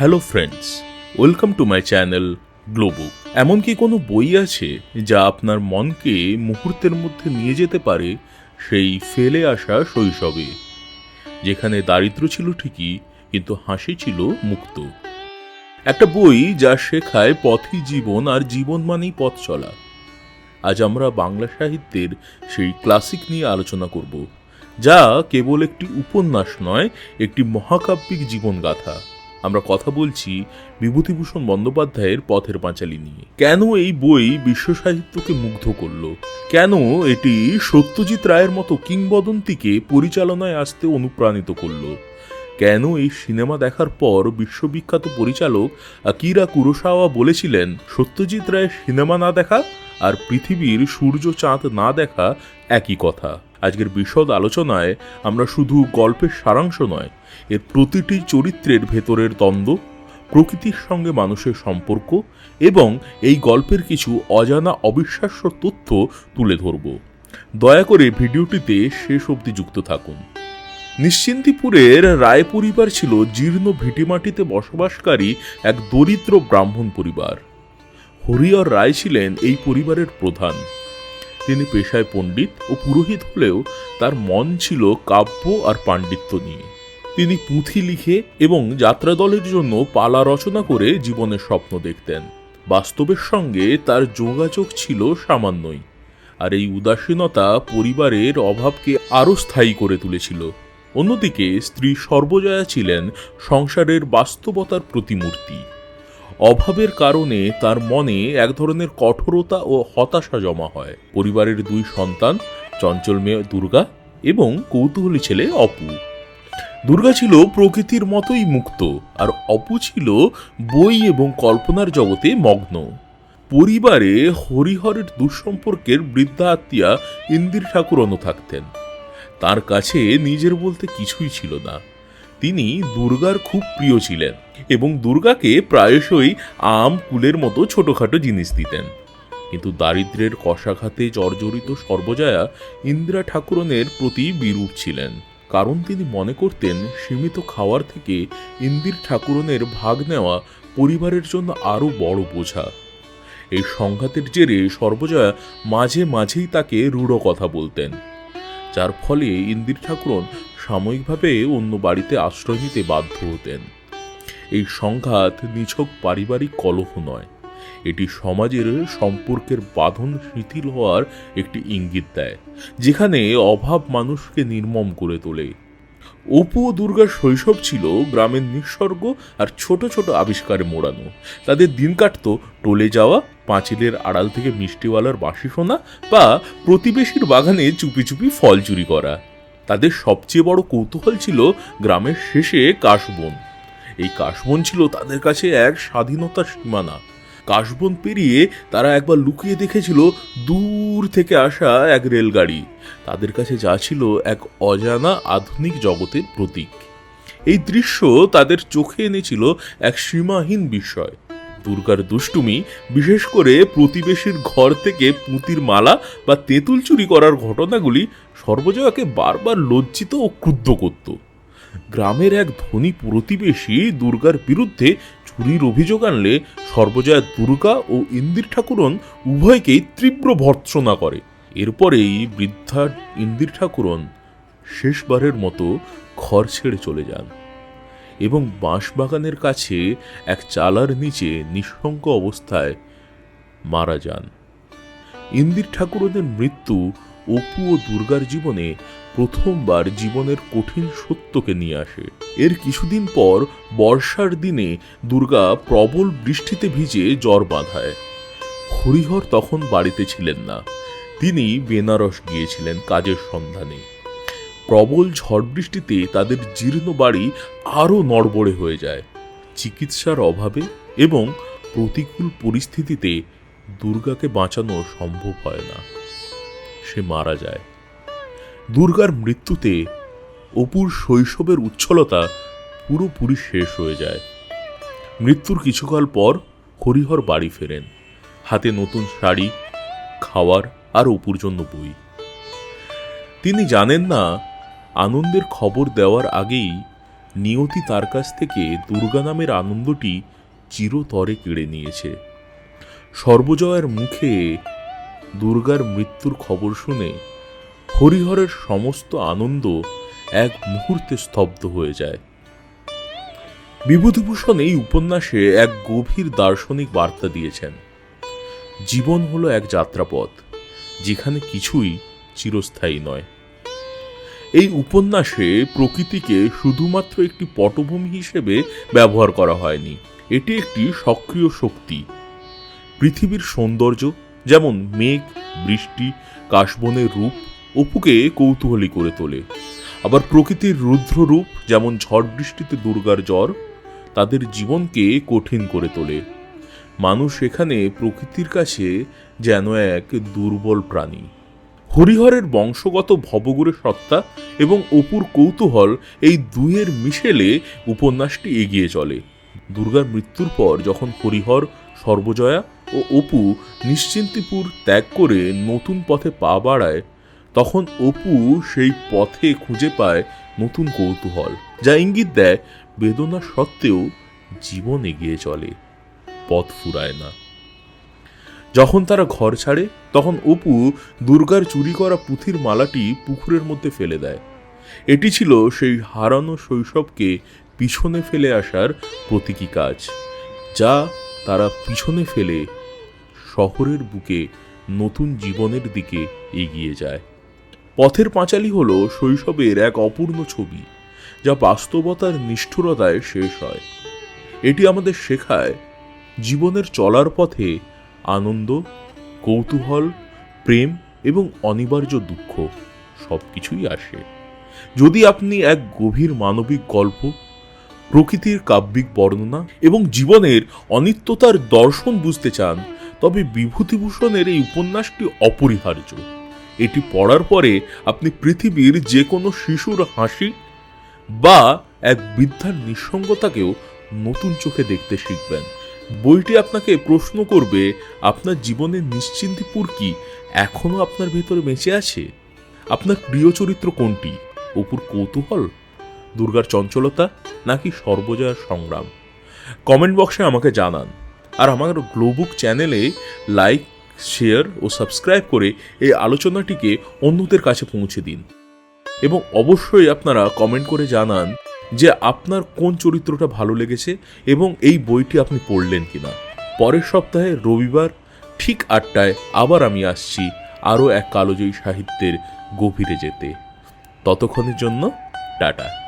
Hello friends welcome to my channel Globo এমন কি কোনো বই আছে যা আপনার মনকে মুহূর্তের মধ্যে নিয়ে যেতে পারে সেই ফেলে আসা শৈশবে? যেখানে দারিদ্র ছিল ঠিকই, কিন্তু হাসি ছিল মুক্ত। একটা বই যা শেখায় পথই জীবন আর জীবন মানেই পথ চলা। আজ আমরা বাংলা সাহিত্যের সেই ক্লাসিক নিয়ে আলোচনা করব, যা কেবল একটি উপন্যাস নয়, একটি মহাকাব্যিক জীবনগাথা। আমরা কথা বলছি বিভূতিভূষণ বন্দ্যোপাধ্যায়ের পথের পাঁচালী নিয়ে। কেন এই বই বিশ্ব সাহিত্যকে মুগ্ধ করল? কেন এটি সত্যজিৎ রায়ের মতো কিংবদন্তিকে পরিচালনায় আসতে অনুপ্রাণিত করল? কেন এই সিনেমা দেখার পর বিশ্ববিখ্যাত পরিচালক আকিরা কুরোসাওয়া বলেছিলেন, সত্যজিৎ রায়ের সিনেমা না দেখা আর পৃথিবীর সূর্য চাঁদ না দেখা একই কথা আজকের বিশদ আলোচনায় আমরা শুধু গল্পের সারাংশ নয়, এর প্রতিটি চরিত্রের ভেতরের দ্বন্দ্ব, প্রকৃতির সঙ্গে মানুষের সম্পর্ক এবং এই গল্পের কিছু অজানা অবিশ্বাস্য তথ্য তুলে ধরব। দয়া করে ভিডিওটিতে শেষ অবধি যুক্ত থাকুন। নিশ্চিন্তিপুরের রায় পরিবার ছিল জীর্ণ ভিটিমাটিতে বসবাসকারী এক দরিদ্র ব্রাহ্মণ পরিবার। হরিহর রায় ছিলেন এই পরিবারের প্রধান। তিনি পেশায় পণ্ডিত ও পুরোহিত হলেও তার মন ছিল কাব্য আর পাণ্ডিত্য নিয়ে। তিনি পুঁথি লিখে এবং যাত্রা দলের জন্য পালা রচনা করে জীবনের স্বপ্ন দেখতেন। বাস্তবের সঙ্গে তার যোগাযোগ ছিল সামান্যই। আর এই উদাসীনতা পরিবারের অভাবকে আরও স্থায়ী করে তুলেছিল। অন্যদিকে স্ত্রী সর্বজয়া ছিলেন সংসারের বাস্তবতার প্রতিমূর্তি। অভাবের কারণে তার মনে এক ধরনের কঠোরতা ও হতাশা জমা হয়। পরিবারের দুই সন্তান, চঞ্চল মেয়ে দুর্গা এবং কৌতূহলী ছেলে অপু। দুর্গা ছিল প্রকৃতির মতোই মুক্ত, আর অপু ছিল বই এবং কল্পনার জগতে মগ্ন। পরিবারে হরিহরের দুঃসম্পর্কের বৃদ্ধা আত্মীয়া ইন্দির ঠাকুরনও থাকতেন। তার কাছে নিজের বলতে কিছুই ছিল না। তিনি দুর্গার খুব প্রিয় ছিলেন। এবং দুর্গাকে প্রায়শই আম, কুলের মতো ছোটোখাটো জিনিস দিতেন। কিন্তু দারিদ্রের কষাঘাতে জর্জরিত সর্বজয়া ইন্দিরা ঠাকুরনের প্রতি বিরূপ ছিলেন। কারণ তিনি মনে করতেন, সীমিত খাওয়ার থেকে ইন্দির ঠাকুরনের ভাগ নেওয়া পরিবারের জন্য আরও বড় বোঝা। এই সংঘাতের জেরে সর্বজয়া মাঝে মাঝেই তাকে রূঢ় কথা বলতেন। যার ফলে ইন্দির ঠাকুরন সাময়িকভাবে অন্য বাড়িতে আশ্রয় নিতে বাধ্য হতেন। এই সংঘাত নিছক পারিবারিক কলহ নয়। এটি সমাজের সম্পর্কের বাঁধন শিথিল হওয়ার একটি ইঙ্গিত দেয়, যেখানে অভাব মানুষকে নির্মম করে তোলে। অপু ও দুর্গার শৈশব ছিল গ্রামের নিঃসর্গ আর ছোট ছোট আবিষ্কারে মোড়ানো। তাদের দিন কাটত টলে যাওয়া, পাঁচিলের আড়াল থেকে মিষ্টিওয়ালার বাঁশি শোনা বা প্রতিবেশীর বাগানে চুপি চুপি ফল চুরি করা। তাদের সবচেয়ে বড় কৌতূহল ছিল গ্রামের শেষে কাশবন এই কাশবন ছিল তাদের কাছে এক স্বাধীনতার সীমানা। কাশবন পেরিয়ে তারা একবার লুকিয়ে দেখেছিল দূর থেকে আসা এক রেলগাড়ি। তাদের কাছে যা ছিল এক অজানা আধুনিক জগতের প্রতীক। এই দৃশ্য তাদের চোখে এনেছিল এক সীমাহীন বিস্ময়। দুর্গার দুষ্টুমি, বিশেষ করে প্রতিবেশীর ঘর থেকে পুঁতির মালা বা তেঁতুল চুরি করার ঘটনাগুলি সর্বজয়াকে বারবার লজ্জিত ও ক্রুদ্ধ করত। গ্রামের এক ধনী প্রতিবেশী দুর্গার বিরুদ্ধে চুরির অভিযোগ আনলে সর্বজয়া দুর্গা ও ইন্দির ঠাকুরন উভয়কেই তীব্র ভর্ৎসনা করে। এরপরেই বৃদ্ধা ইন্দির ঠাকুরন শেষবারের মতো ঘর ছেড়ে চলে যান এবং বাঁশবাগানের কাছে এক চালার নিচে নিঃসঙ্গ অবস্থায় মারা যান। ইন্দির ঠাকুরদের মৃত্যু অপু ও দুর্গার জীবনে প্রথমবার জীবনের কঠিন সত্যকে নিয়ে আসে। এর কিছুদিন পর বর্ষার দিনে দুর্গা প্রবল বৃষ্টিতে ভিজে জ্বর বাঁধায়। হরিহর তখন বাড়িতে ছিলেন না। তিনি বেনারস গিয়েছিলেন কাজের সন্ধানে। প্রবল ঝড় বৃষ্টিতে তাদের জীর্ণ বাড়ি আরও নড়বড়ে হয়ে যায়। চিকিৎসার অভাবে এবং প্রতিকূল পরিস্থিতিতে দুর্গাকে বাঁচানো সম্ভব হয় না। সে মারা যায়। দুর্গার মৃত্যুতে অপুর শৈশবের উচ্ছলতা পুরোপুরি শেষ হয়ে যায়। মৃত্যুর কিছুকাল পর হরিহর বাড়ি ফেরেন। হাতে নতুন শাড়ি, খাওয়ার আর অপুর জন্য বই। তিনি জানেন না, আনন্দের খবর দেওয়ার আগেই নিয়তি তার কাছ থেকে দুর্গা নামের আনন্দটি চিরতরে কেড়ে নিয়েছে। সর্বজয়ের মুখে দুর্গার মৃত্যুর খবর শুনে হরিহরের সমস্ত আনন্দ এক মুহূর্তে স্তব্ধ হয়ে যায়। বিভূতিভূষণ এই উপন্যাসে এক গভীর দার্শনিক বার্তা দিয়েছেন। জীবন হলো এক যাত্রাপথ, যেখানে কিছুই চিরস্থায়ী নয়। এই উপন্যাসে প্রকৃতিকে শুধুমাত্র একটি পটভূমি হিসেবে ব্যবহার করা হয়নি, এটি একটি সক্রিয় শক্তি। পৃথিবীর সৌন্দর্য যেমন মেঘ, বৃষ্টি, কাশবনের রূপ, অপুকে কৌতূহলী করে তোলে। আবার প্রকৃতির রুদ্র রূপ যেমন ঝড় বৃষ্টিতে দুর্গার জ্বর, তাদের জীবনকে কঠিন করে তোলে। মানুষ এখানে প্রকৃতির কাছে যেন এক দুর্বল প্রাণী। হরিহরের বংশগত ভবগুরে সত্তা এবং অপুর কৌতূহল এই দুইয়ের মিশেলে উপন্যাসটি এগিয়ে চলে। দুর্গার মৃত্যুর পর যখন হরিহর সর্বজয়া ও অপু নিশ্চিন্তিপুর ত্যাগ করে নতুন পথে পা বাড়ায়, তখন অপু সেই পথে খুঁজে পায় নতুন কৌতূহল, যা ইঙ্গিত দেয় বেদনা সত্ত্বেও জীবন এগিয়ে চলে, পথ ফুরায় না। যখন তারা ঘর ছাড়ে, তখন অপু দুর্গার চুরি করা পুঁথির মালাটি পুকুরের মধ্যে ফেলে দেয়। এটি ছিল সেই হারানো শৈশবকে পিছনে ফেলে আসার প্রতীকী কাজ, যা তারা পিছনে ফেলে শহরের বুকে নতুন জীবনের দিকে এগিয়ে যায়। পথের পাঁচালী হলো শৈশবের এক অপূর্ণ ছবি, যা বাস্তবতার নিষ্ঠুরতায় শেষ হয়। এটি আমাদের শেখায় জীবনের চলার পথে আনন্দ, কৌতূহল, প্রেম এবং অনিবার্য দুঃখ সব কিছুই আসে। যদি আপনি এক গভীর মানবিক গল্প, প্রকৃতির কাব্যিক বর্ণনা এবং জীবনের অনিত্যতার দর্শন বুঝতে চান তবে বিভূতিভূষণের এই উপন্যাসটি অপরিহার্য। এটি পড়ার পরে আপনি পৃথিবীর যে কোনো শিশুর হাসি বা এক বৃদ্ধার নিঃসঙ্গতাকেও নতুন চোখে দেখতে শিখবেন। বইটি আপনাকে প্রশ্ন করবে, আপনার জীবনের নিশ্চিন্তিপুর কি, এখনও আপনার ভেতরে বেঁচে আছে? আপনার প্রিয় চরিত্র কোনটি? অপুর কৌতূহল, দুর্গার চঞ্চলতা, নাকি সর্বজয়ার সংগ্রাম? কমেন্ট বক্সে আমাকে জানান। আর আমার গ্লোবুক চ্যানেলে লাইক শেয়ার ও সাবস্ক্রাইব করে এই আলোচনাটিকে অন্যদের কাছে পৌঁছে দিন। এবং অবশ্যই আপনারা কমেন্ট করে জানান যে আপনার কোন চরিত্রটা ভালো লেগেছে এবং এই বইটি আপনি পড়লেন কিনা। পরের সপ্তাহে রবিবার ঠিক আটটায় আবার আমি আসছি আরও এক কালোজয়ী সাহিত্যের গভীরে যেতে। ততক্ষণের জন্য টাটা।